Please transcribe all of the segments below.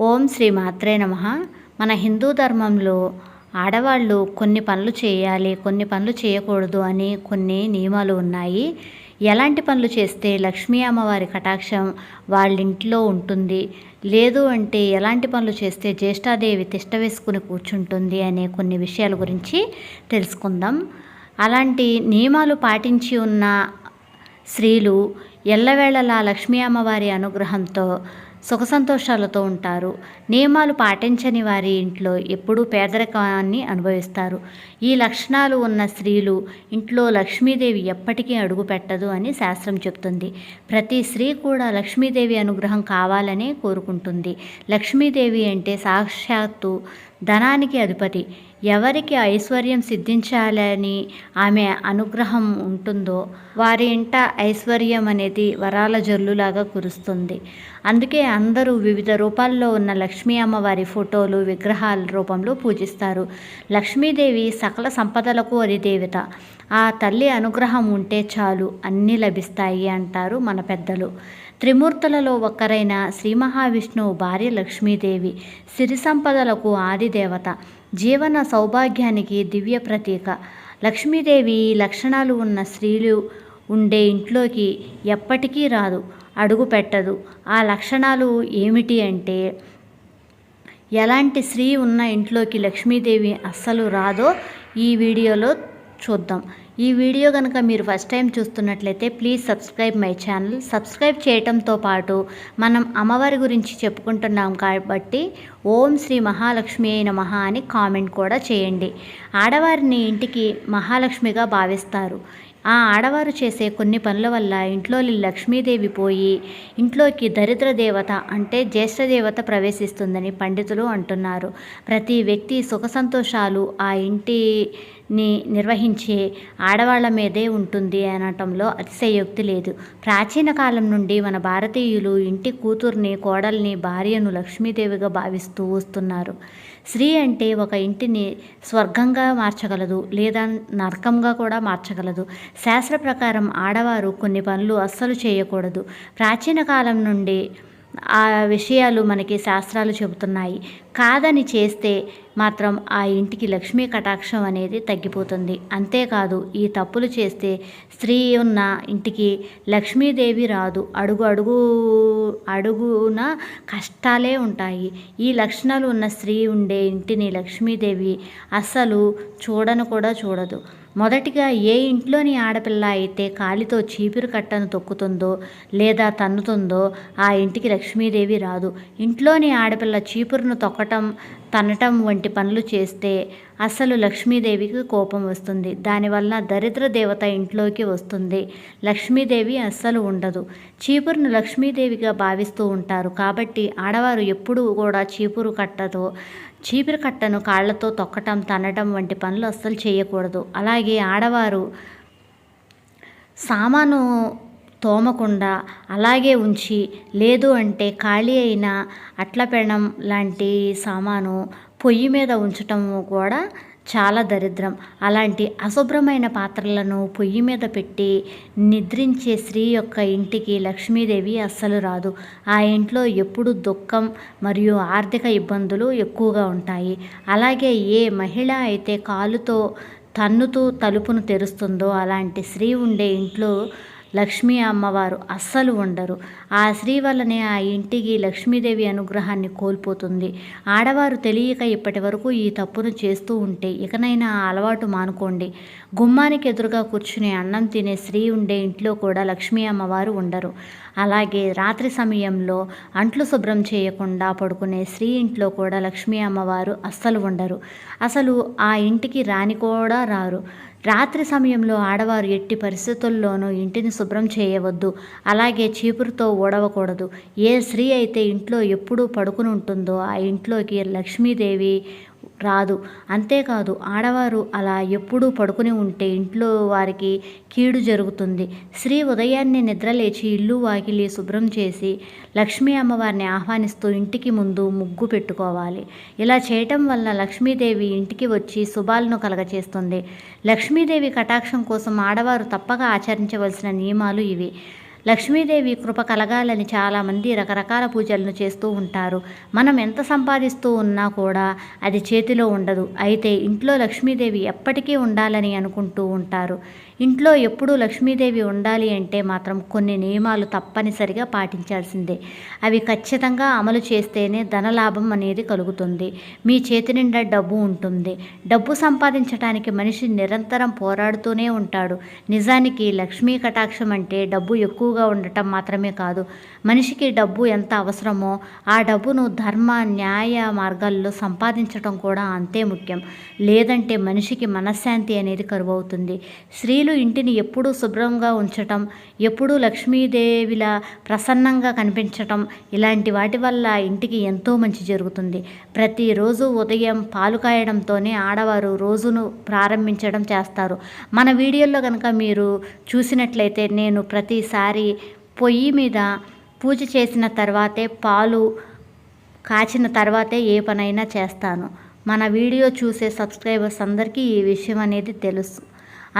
ఓం శ్రీ మాత్రే నమ. మన హిందూ ధర్మంలో ఆడవాళ్ళు కొన్ని పనులు చేయాలి కొన్ని పనులు చేయకూడదు అని కొన్ని నియమాలు ఉన్నాయి. ఎలాంటి పనులు చేస్తే లక్ష్మీ అమ్మవారి కటాక్షం వాళ్ళ ఇంట్లో ఉంటుంది? లేదు అంటే ఎలాంటి పనులు చేస్తే జ్యేష్ఠాదేవి తిష్ట వేసుకుని కూర్చుంటుంది అనే కొన్ని విషయాల గురించి తెలుసుకుందాం. అలాంటి నియమాలు పాటించి ఉన్న స్త్రీలు ఎల్లవేళలా లక్ష్మీ అమ్మవారి అనుగ్రహంతో సుఖ సంతోషాలతో ఉంటారు. నియమాలు పాటించని వారి ఇంట్లో ఎప్పుడూ పేదరికాన్ని అనుభవిస్తారు. ఈ లక్షణాలు ఉన్న స్త్రీలు ఇంట్లో లక్ష్మీదేవి ఎప్పటికీ అడుగు పెట్టదు అని శాస్త్రం చెప్తుంది. ప్రతి స్త్రీ కూడా లక్ష్మీదేవి అనుగ్రహం కావాలనే కోరుకుంటుంది. లక్ష్మీదేవి అంటే సాక్షాత్తు ధనానికి అధిపతి. ఎవరికి ఐశ్వర్యం సిద్ధించాలని ఆమె అనుగ్రహం ఉంటుందో వారి ఇంట ఐశ్వర్యం అనేది వరాల జల్లులాగా కురుస్తుంది. అందుకే అందరూ వివిధ రూపాల్లో ఉన్న లక్ష్మీ అమ్మవారి ఫోటోలు విగ్రహాల రూపంలో పూజిస్తారు. లక్ష్మీదేవి సకల సంపదలకు అధిదేవత. ఆ తల్లి అనుగ్రహం ఉంటే చాలు అన్నీ లభిస్తాయి అంటారు మన పెద్దలు. త్రిమూర్తులలో ఒక్కరైన శ్రీ మహావిష్ణువు భార్య లక్ష్మీదేవి సిరి సంపదలకు ఆదిదేవత జీవన సౌభాగ్యానికి దివ్య ప్రతీక. లక్ష్మీదేవి లక్షణాలు ఉన్న స్త్రీలు ఉండే ఇంట్లోకి ఎప్పటికీ రాదు అడుగు పెట్టదు. ఆ లక్షణాలు ఏమిటి అంటే ఎలాంటి స్త్రీ ఉన్న ఇంట్లోకి లక్ష్మీదేవి అస్సలు రాదో ఈ వీడియోలో చూద్దాం. ఈ వీడియో కనుక మీరు ఫస్ట్ టైం చూస్తున్నట్లయితే please subscribe my channel subscribe చేయటంతో పాటు మనం అమ్మవారి గురించి చెప్పుకుంటున్నాం కాబట్టి ఓం శ్రీ మహాలక్ష్మి అయిన మహా అని కామెంట్ కూడా చేయండి. ఆడవారిని ఇంటికి మహాలక్ష్మిగా భావిస్తారు. ఆ ఆడవారు చేసే కొన్ని పనుల వల్ల ఇంట్లోని లక్ష్మీదేవి పోయి ఇంట్లోకి దరిద్ర దేవత అంటే జ్యేష్ఠ దేవత ప్రవేశిస్తుందని పండితులు అంటున్నారు. ప్రతి వ్యక్తి సుఖ సంతోషాలు ఆ ఇంటిని నిర్వహించే ఆడవాళ్ళ మీదే ఉంటుంది అనటంలో అతిశయోక్తి లేదు. ప్రాచీన కాలం నుండి మన భారతీయులు ఇంటి కూతుర్ని కోడల్ని భార్యను లక్ష్మీదేవిగా భావిస్తూ వస్తున్నారు. స్త్రీ అంటే ఒక ఇంటిని స్వర్గంగా మార్చగలదు లేదా నరకంగా కూడా మార్చగలదు. శాస్త్ర ప్రకారం ఆడవారు కొన్ని పనులు అస్సలు చేయకూడదు. ప్రాచీన కాలం నుండి ఆ విషయాలు మనకి శాస్త్రాలు చెబుతున్నాయి. కాదని చేస్తే మాత్రం ఆ ఇంటికి లక్ష్మీ కటాక్షం అనేది తగ్గిపోతుంది. అంతేకాదు ఈ తప్పులు చేస్తే స్త్రీ ఉన్న ఇంటికి లక్ష్మీదేవి రాదు. అడుగు అడుగు అడుగున కష్టాలే ఉంటాయి. ఈ లక్షణాలు ఉన్న స్త్రీ ఉండే ఇంటిని లక్ష్మీదేవి అస్సలు చూడను కూడా చూడదు. మొదటిగా ఏ ఇంట్లోని ఆడపిల్ల అయితే కాలితో చీపురు కట్టను తొక్కుతుందో లేదా తన్నుతుందో ఆ ఇంటికి లక్ష్మీదేవి రాదు. ఇంట్లోని ఆడపిల్ల చీపురును తొక్కటం తనటం వంటి పనులు చేస్తే అసలు లక్ష్మీదేవికి కోపం వస్తుంది. దానివల్ల దరిద్ర దేవత ఇంట్లోకి వస్తుంది. లక్ష్మీదేవి అస్సలు ఉండదు. చీపురును లక్ష్మీదేవిగా భావిస్తూ ఉంటారు. కాబట్టి ఆడవారు ఎప్పుడూ కూడా చీపురు కట్టతో చీపురు కట్టను కాళ్ళతో తొక్కటం తనటం వంటి పనులు అస్సలు చేయకూడదు. అలాగే ఆడవారు సామాను తోమకుండా అలాగే ఉంచి లేదు అంటే ఖాళీ అయిన అట్ల పెనం లాంటి సామాను పొయ్యి మీద ఉంచటం కూడా చాలా దరిద్రం. అలాంటి అశుభ్రమైన పాత్రలను పొయ్యి మీద పెట్టి నిద్రించే స్త్రీ యొక్క ఇంటికి లక్ష్మీదేవి అస్సలు రాదు. ఆ ఇంట్లో ఎప్పుడు దుఃఖం మరియు ఆర్థిక ఇబ్బందులు ఎక్కువగా ఉంటాయి. అలాగే ఏ మహిళ అయితే కాలుతో తన్నుతూ తలుపును తెరుస్తుందో అలాంటి స్త్రీ ఉండే ఇంట్లో లక్ష్మీ అమ్మవారు అస్సలు ఉండరు. ఆ స్త్రీ వల్లనే ఆ ఇంటికి లక్ష్మీదేవి అనుగ్రహాన్ని కోల్పోతుంది. ఆడవారు తెలియక ఇప్పటి వరకు ఈ తప్పును చేస్తూ ఉంటే ఇకనైనా ఆ అలవాటు మానుకోండి. గుమ్మానికి ఎదురుగా కూర్చుని అన్నం తినే స్త్రీ ఉండే ఇంట్లో కూడా లక్ష్మీ అమ్మవారు ఉండరు. అలాగే రాత్రి సమయంలో అంట్లు శుభ్రం చేయకుండా పడుకునే స్త్రీ ఇంట్లో కూడా లక్ష్మీ అమ్మవారు అస్సలు ఉండరు. అసలు ఆ ఇంటికి రాని కూడా రారు. రాత్రి సమయంలో ఆడవారు ఎట్టి పరిస్థితుల్లోనూ ఇంటిని శుభ్రం చేయవద్దు అలాగే చీపురుతో ఊడవకూడదు. ఏ స్త్రీ అయితే ఇంట్లో ఎప్పుడూ పడుకుని ఉంటుందో ఆ ఇంట్లోకి లక్ష్మీదేవి రాదు. అంతేకాదు ఆడవారు అలా ఎప్పుడూ పడుకుని ఉంటే ఇంట్లో వారికి కీడు జరుగుతుంది. స్త్రీ ఉదయాన్నే నిద్రలేచి ఇల్లు వాకిలి శుభ్రం చేసి లక్ష్మీ అమ్మవారిని ఆహ్వానిస్తూ ఇంటికి ముందు ముగ్గు పెట్టుకోవాలి. ఇలా చేయటం వల్ల లక్ష్మీదేవి ఇంటికి వచ్చి శుభాలను కలగచేస్తుంది. లక్ష్మీదేవి కటాక్షం కోసం ఆడవారు తప్పక ఆచరించవలసిన నియమాలు ఇవి. లక్ష్మీదేవి కృప కలగాలని చాలామంది రకరకాల పూజలను చేస్తూ ఉంటారు. మనం ఎంత సంపాదిస్తూ ఉన్నా కూడా అది చేతిలో ఉండదు. అయితే ఇంట్లో లక్ష్మీదేవి ఎప్పటికీ ఉండాలని అనుకుంటూ ఉంటారు. ఇంట్లో ఎప్పుడూ లక్ష్మీదేవి ఉండాలి అంటే మాత్రం కొన్ని నియమాలు తప్పనిసరిగా పాటించాల్సిందే. అవి ఖచ్చితంగా అమలు చేస్తేనే ధనలాభం అనేది కలుగుతుంది. మీ చేతి నిండా డబ్బు ఉంటుంది. డబ్బు సంపాదించడానికి మనిషి నిరంతరం పోరాడుతూనే ఉంటాడు. నిజానికి లక్ష్మీ కటాక్షం అంటే డబ్బు ఎక్కువ ఎక్కువగా ఉండటం మాత్రమే కాదు. మనిషికి డబ్బు ఎంత అవసరమో ఆ డబ్బును ధర్మ న్యాయ మార్గాల్లో సంపాదించడం కూడా అంతే ముఖ్యం. లేదంటే మనిషికి మనశ్శాంతి అనేది కరువవుతుంది. స్త్రీలు ఇంటిని ఎప్పుడూ శుభ్రంగా ఉంచటం ఎప్పుడూ లక్ష్మీదేవిలా ప్రసన్నంగా కనిపించటం ఇలాంటి వాటి వల్ల ఇంటికి ఎంతో మంచి జరుగుతుంది. ప్రతిరోజు ఉదయం పాలు కాయడంతోనే ఆడవారు రోజును ప్రారంభించడం చేస్తారు. మన వీడియోలో కనుక మీరు చూసినట్లయితే నేను ప్రతిసారి పొయ్యి మీద పూజ చేసిన తర్వాతే పాలు కాచిన తర్వాతే ఏ పనైనా చేస్తాను. మన వీడియో చూసే సబ్స్క్రైబర్స్ అందరికీ ఈ విషయం అనేది తెలుసు.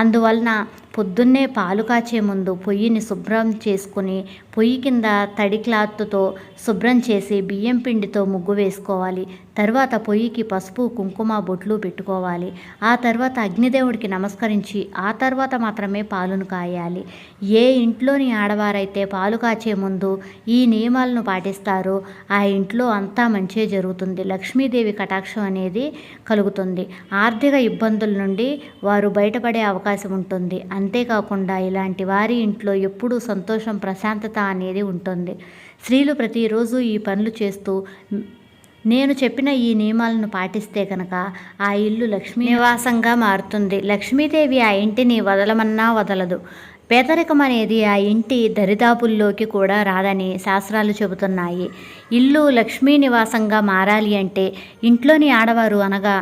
అందువలన పొద్దున్నే పాలు కాచే ముందు పొయ్యిని శుభ్రం చేసుకుని పొయ్యి కింద తడి క్లాత్తో శుభ్రం చేసి బియ్యం పిండితో ముగ్గు వేసుకోవాలి. తర్వాత పొయ్యికి పసుపు కుంకుమ బొట్లు పెట్టుకోవాలి. ఆ తర్వాత అగ్నిదేవుడికి నమస్కరించి ఆ తర్వాత మాత్రమే పాలును కాయాలి. ఏ ఇంట్లోని ఆడవారైతే పాలు కాచే ముందు ఈ నియమాలను పాటిస్తారో ఆ ఇంట్లో అంతా మంచే జరుగుతుంది. లక్ష్మీదేవి కటాక్షం అనేది కలుగుతుంది. ఆర్థిక ఇబ్బందుల నుండి వారు బయటపడే అవకాశం ఉంటుంది. అంతేకాకుండా ఇలాంటి వారి ఇంట్లో ఎప్పుడూ సంతోషం ప్రశాంతత అనేది ఉంటుంది. స్త్రీలు ప్రతిరోజు ఈ పనులు చేస్తూ నేను చెప్పిన ఈ నియమాలను పాటిస్తే కనుక ఆ ఇల్లు లక్ష్మీ నివాసంగా మారుతుంది. లక్ష్మీదేవి ఆ ఇంటిని వదలమన్నా వదలదు. పేదరికం అనేది ఆ ఇంటి దరిదాపుల్లోకి కూడా రాదని శాస్త్రాలు చెబుతున్నాయి. ఇల్లు లక్ష్మీ నివాసంగా మారాలి అంటే ఇంట్లోని ఆడవారు అనగా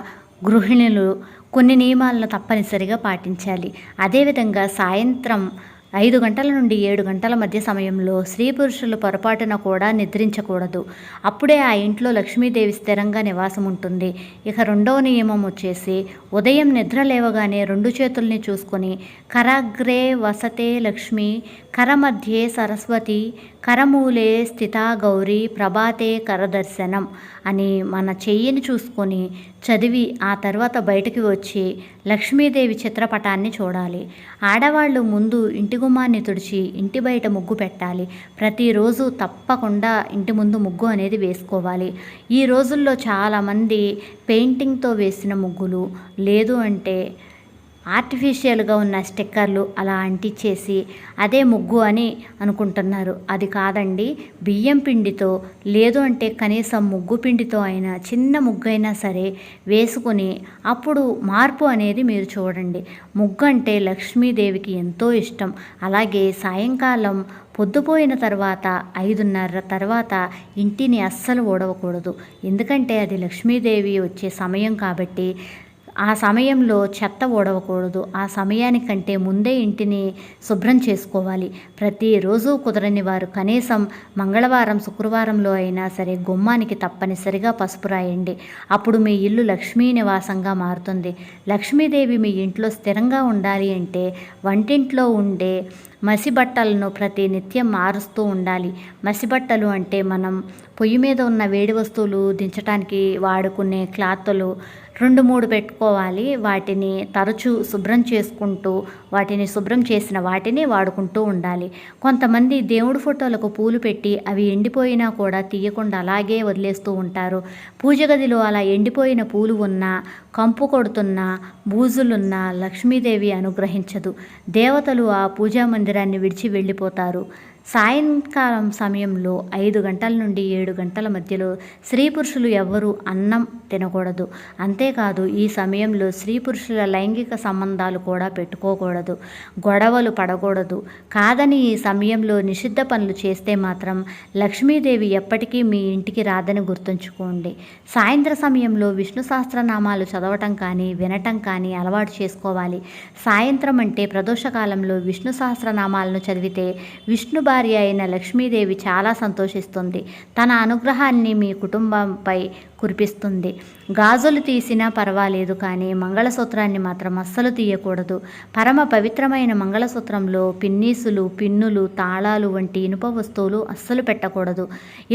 గృహిణులు కొన్ని నియమాలను తప్పనిసరిగా పాటించాలి. అదేవిధంగా సాయంత్రం ఐదు గంటల నుండి ఏడు గంటల మధ్య సమయంలో స్త్రీ పురుషులు పొరపాటున కూడా నిద్రించకూడదు. అప్పుడే ఆ ఇంట్లో లక్ష్మీదేవి స్థిరంగా నివాసం ఉంటుంది. ఇక రెండవ నియమం వచ్చేసి ఉదయం నిద్ర లేవగానే రెండు చేతుల్ని చూసుకొని కరాగ్రే వసతే లక్ష్మి కరమధ్యే సరస్వతి కరమూలే స్థితా గౌరీ ప్రభాతే కరదర్శనం అని మన చెయ్యిని చూసుకొని చదివి ఆ తర్వాత బయటకు వచ్చి లక్ష్మీదేవి చిత్రపటాన్ని చూడాలి. ఆడవాళ్ళు ముందు ఇంటి గుమ్మాన్ని తుడిచి ఇంటి బయట ముగ్గు పెట్టాలి. ప్రతిరోజు తప్పకుండా ఇంటి ముందు ముగ్గు అనేది వేసుకోవాలి. ఈ రోజుల్లో చాలామంది పెయింటింగ్తో వేసిన ముగ్గులు లేదు అంటే ఆర్టిఫిషియల్గా ఉన్న స్టిక్కర్లు అలా అంటించేసి అదే ముగ్గు అని అనుకుంటున్నారు. అది కాదండి బియ్యం పిండితో లేదు అంటే కనీసం ముగ్గు పిండితో అయినా చిన్న ముగ్గు అయినా సరే వేసుకొని అప్పుడు మార్పు అనేది మీరు చూడండి. ముగ్గు అంటే లక్ష్మీదేవికి ఎంతో ఇష్టం. అలాగే సాయంకాలం పొద్దుపోయిన తర్వాత ఐదున్నర తర్వాత ఇంటిని అస్సలు ఓడవకూడదు ఎందుకంటే అది లక్ష్మీదేవి వచ్చే సమయం కాబట్టి ఆ సమయంలో చెత్త ఓడవకూడదు. ఆ సమయానికంటే ముందే ఇంటిని శుభ్రం చేసుకోవాలి. ప్రతిరోజు కుదరని వారు కనీసం మంగళవారం శుక్రవారంలో అయినా సరే గుమ్మానికి తప్పనిసరిగా పసుపు రాయండి. అప్పుడు మీ ఇల్లు లక్ష్మీ నివాసంగా మారుతుంది. లక్ష్మీదేవి మీ ఇంట్లో స్థిరంగా ఉండాలి అంటే వంటింట్లో ఉండే మసిబట్టలను ప్రతి నిత్యం మారుస్తూ ఉండాలి. మసిబట్టలు అంటే మనం పొయ్యి మీద ఉన్న వేడి వస్తువులు దించడానికి వాడుకునే క్లాత్లు రెండు మూడు పెట్టుకోవాలి. వాటిని తరచూ శుభ్రం చేసుకుంటూ వాటిని శుభ్రం చేసిన వాటిని వాడుకుంటూ ఉండాలి. కొంతమంది దేవుడి ఫోటోలకు పూలు పెట్టి అవి ఎండిపోయినా కూడా తీయకుండా అలాగే వదిలేస్తూ ఉంటారు. పూజ గదిలో అలా ఎండిపోయిన పూలు ఉన్నా కంపు కొడుతున్న బూజులున్నా లక్ష్మీదేవి అనుగ్రహించదు. దేవతలు ఆ పూజా మందిరాన్ని విడిచి వెళ్ళిపోతారు. సాయంకాలం సమయంలో ఐదు గంటల నుండి ఏడు గంటల మధ్యలో స్త్రీ పురుషులు ఎవ్వరూ అన్నం తినకూడదు. అంతేకాదు ఈ సమయంలో స్త్రీ పురుషుల లైంగిక సంబంధాలు కూడా పెట్టుకోకూడదు. గొడవలు పడకూడదు. కాదని ఈ సమయంలో నిషిద్ధ పనులు చేస్తే మాత్రం లక్ష్మీదేవి ఎప్పటికీ మీ ఇంటికి రాదని గుర్తుంచుకోండి. సాయంత్ర సమయంలో విష్ణు సహస్రనామాలు చదవటం కానీ వినటం కానీ అలవాటు చేసుకోవాలి. సాయంత్రం అంటే ప్రదోషకాలంలో విష్ణు సహస్రనామాలను చదివితే విష్ణు భార్య అయిన లక్ష్మీదేవి చాలా సంతోషిస్తుంది. తన అనుగ్రహాన్ని మీ కుటుంబంపై కురిపిస్తుంది. గాజులు తీసినా పర్వాలేదు కానీ మంగళసూత్రాన్ని మాత్రం అస్సలు తీయకూడదు. పరమ పవిత్రమైన మంగళసూత్రంలో పిన్నీసులు పిన్నులు తాళాలు వంటి ఇనుప వస్తువులు అస్సలు పెట్టకూడదు.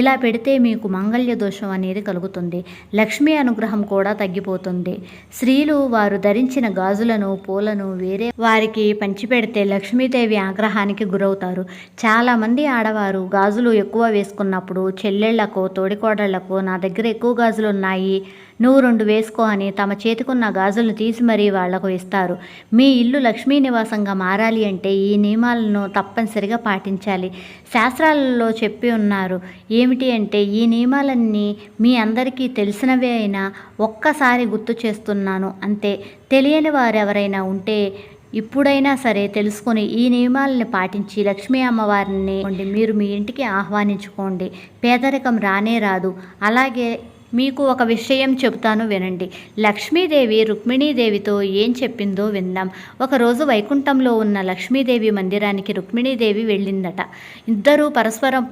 ఇలా పెడితే మీకు మంగళ్య దోషం అనేది కలుగుతుంది. లక్ష్మీ అనుగ్రహం కూడా తగ్గిపోతుంది. స్త్రీలు వారు ధరించిన గాజులను పూలను వేరే వారికి పంచిపెడితే లక్ష్మీదేవి ఆగ్రహానికి గురవుతారు. చాలామంది ఆడవారు గాజులు ఎక్కువ వేసుకున్నప్పుడు చెల్లెళ్ళకు తోడికోడళ్ళకు నా దగ్గర ఎక్కువ గాజులు ఉన్నాయి నువ్వు రెండు వేసుకో అని తమ చేతికున్న గాజులను తీసి మరీ వాళ్ళకు ఇస్తారు. మీ ఇల్లు లక్ష్మీ నివాసంగా మారాలి అంటే ఈ నియమాలను తప్పనిసరిగా పాటించాలి. శాస్త్రాలలో చెప్పి ఉన్నారు. ఏమిటి అంటే ఈ నియమాలన్నీ మీ అందరికీ తెలిసినవే అయినా ఒక్కసారి గుర్తు చేస్తున్నాను అంతే. తెలియని వారు ఎవరైనా ఉంటే ఇప్పుడైనా సరే తెలుసుకొని ఈ నియమాలను పాటించి లక్ష్మీ అమ్మవారిని మీరు మీ ఇంటికి ఆహ్వానించుకోండి. పేదరికం రానే రాదు. అలాగే మీకు ఒక విషయం చెబుతాను వినండి. లక్ష్మీదేవి రుక్మిణీదేవితో ఏం చెప్పిందో విన్నాం ఒకరోజు వైకుంఠంలో ఉన్న లక్ష్మీదేవి మందిరానికి రుక్మిణీదేవి వెళ్ళిందట. ఇద్దరూ పరస్పరం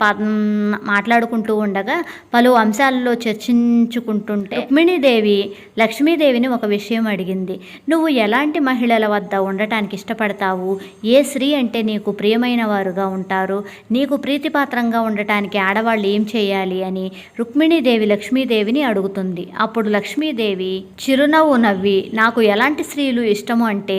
మాట్లాడుకుంటూ ఉండగా పలు అంశాలలో చర్చించుకుంటుంటే రుక్మిణీదేవి లక్ష్మీదేవిని ఒక విషయం అడిగింది. నువ్వు ఎలాంటి మహిళల వద్ద ఉండటానికి ఇష్టపడతావు? ఏ స్త్రీ అంటే నీకు ప్రియమైన వారుగా ఉంటారు? నీకు ప్రీతిపాత్రంగా ఉండటానికి ఆడవాళ్ళు ఏం చేయాలి? అని రుక్మిణీదేవి లక్ష్మీదేవి లక్ష్మీదేవిని అడుగుతుంది. అప్పుడు లక్ష్మీదేవి చిరునవ్వు నవ్వి నాకు ఎలాంటి స్త్రీలు ఇష్టము అంటే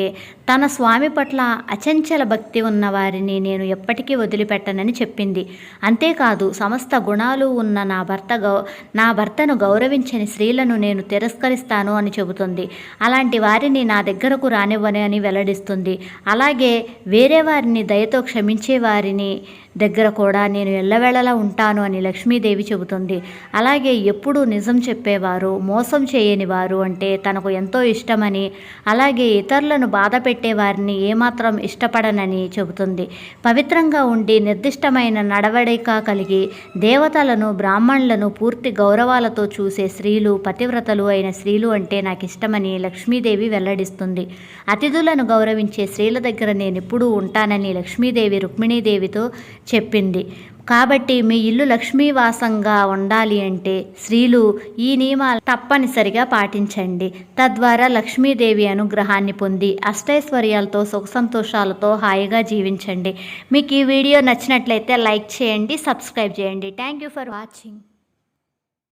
తన స్వామి పట్ల అచంచల భక్తి ఉన్న వారిని నేను ఎప్పటికీ వదిలిపెట్టనని చెప్పింది. అంతేకాదు సమస్త గుణాలు ఉన్న నా భర్త గౌ నా భర్తను గౌరవించని స్త్రీలను నేను తిరస్కరిస్తాను అని చెబుతుంది. అలాంటి వారిని నా దగ్గరకు రానివ్వని అని వెల్లడిస్తుంది. అలాగే వేరే వారిని దయతో క్షమించే వారిని దగ్గర కూడా నేను ఎల్లవేళలా ఉంటాను అని లక్ష్మీదేవి చెబుతుంది. అలాగే ఎప్పుడు నిజం చెప్పేవారు మోసం చేయని వారు అంటే తనకు ఎంతో ఇష్టమని అలాగే ఇతరులను బాధ పెట్టేవారిని ఏమాత్రం ఇష్టపడనని చెబుతుంది. పవిత్రంగా ఉండి నిర్దిష్టమైన నడవడిక కలిగి దేవతలను బ్రాహ్మణులను పూర్తి గౌరవాలతో చూసే స్త్రీలు పతివ్రతలు అయిన స్త్రీలు అంటే నాకు ఇష్టమని లక్ష్మీదేవి వెల్లడిస్తుంది. అతిథులను గౌరవించే స్త్రీల దగ్గర నేను ఎప్పుడూ ఉంటానని లక్ష్మీదేవి రుక్మిణీదేవితో చెప్పింది. కాబట్టి మీ ఇల్లు లక్ష్మీవాసంగా ఉండాలి అంటే స్త్రీలు ఈ నియమాలు తప్పనిసరిగా పాటించండి. తద్వారా లక్ష్మీదేవి అనుగ్రహాన్ని పొంది అష్టైశ్వర్యాలతో సుఖ సంతోషాలతో హాయిగా జీవించండి. మీకు ఈ వీడియో నచ్చినట్లయితే లైక్ చేయండి సబ్స్క్రైబ్ చేయండి. Thank you for watching